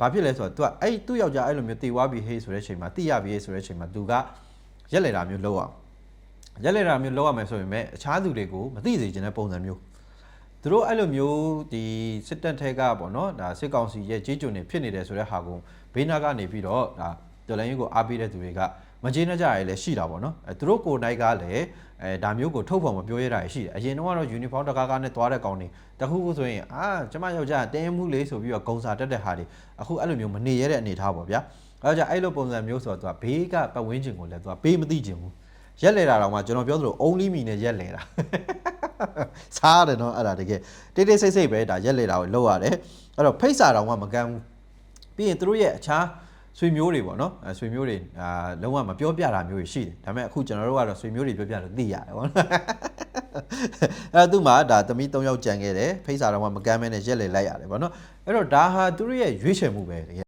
ဘာဖြစ်လဲဆိုတော့ तू ကအဲ့သူ့ယောက်ျားအဲ့လိုမျိုးတေဝါပြီဟေးဆိုတဲ့ချိန်မှာတိရပြီဟေးဆိုတဲ့ချိန်မှာ तू ကရက်လေတာမျိုးလောက်အောင်ရက်လေတာမျိုးလောက်ရမယ်ဆိုရင်မဲ့အခြားသူတွေကိုမသိစေချင်တဲ့ပုံစံမျိုးသူတို့အဲ့လိုမျိုးဒီစစ်တပ်ထဲကပေါ့နော်ဒါစစ်ကောင်စီရဲ့ကြီးကျုံနေဖြစ်နေတယ်ဆိုတဲ့ဟာကိုဘေးနာကနေပြီးတော့ဒါ တော်လိုင်းကြီးကိုအားပေးတဲ့သူတွေကမကျေနပ်ကြရလည်းရှိတာပေါ့နော်အဲသူတို့ကိုယ်တိုင်ကလည်းအဲဒါမျိုးကိုထုတ်ဖော်မပြောရတာရှိတယ်အရင်တော့ကတော့ uniform တကားကားနဲ့သွားတဲ့ကောင်တွေတခုခုဆိုရင်အာကျမယောက်ျားတင်းမှုလေးဆိုပြီးတော့ဂုံစာတက်တဲ့ဟာတွေအခုအဲ့လိုမျိုးမနေရတဲ့အနေထားပေါ့ဗျာအဲဒါကြောင့်အဲ့လိုပုံစံမျိုးဆိုတော့သူကဘေးကပတ်ဝန်းကျင်ကိုလည်းသူကပေးမသိချင်ဘူးရက်လေတာတော့မှကျွန်တော်ပြောသလို only me နဲ့ရက်လေတာစားတယ်နော်အဲ့ဒါတကယ်တိတ်တိတ်ဆိတ်ဆိတ်ပဲဒါရက်လေတာကိုလောက်ရတယ်အဲ့တော့ဖိတ်စာတော်မှမကမ်းဘူးပြီးရင်သူတို့ရဲ့အခြား ဆွေမျိုးတွေပေါ့နော်အဲဆွေမျိုးတွေအာလုံးဝမပြောပြတာမျိုးတွေရှိတယ်ဒါပေမဲ့အခုကျွန်တော်တို့ကတော့ဆွေမျိုးတွေပြောပြလို့သိရတယ်ပေါ့နော်အဲသူမှဒါသမီး၃ယောက်ကြံခဲ့တယ်ဖိတ်စာတော်မှမကမ်းမဲနဲ့ရက်လေလိုက်ရတယ်ပေါ့နော်အဲ့တော့ဒါဟာသူတို့ရဲ့ရွေးချယ်မှုပဲတကယ်